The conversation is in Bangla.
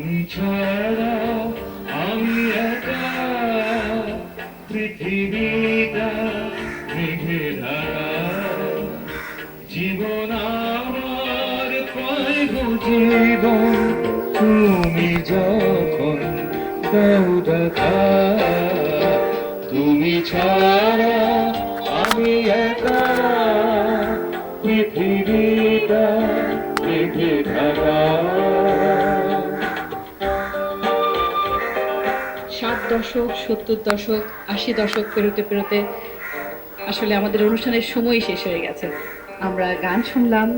তুমি ছাড়া আমি একা। পৃথিবীটা মেঘে জীবন আমার পায় তুমি যখন তুমি ছাড়া আমি একা। পৃথিবীটা মেঘে ঢাকা ষাট দশক, সত্তর দশক, আশি দশক পেরোতে পেরোতে আসলে আমাদের অনুষ্ঠানের সময় শেষ হয়ে গেছে। আমরা গান শুনলাম।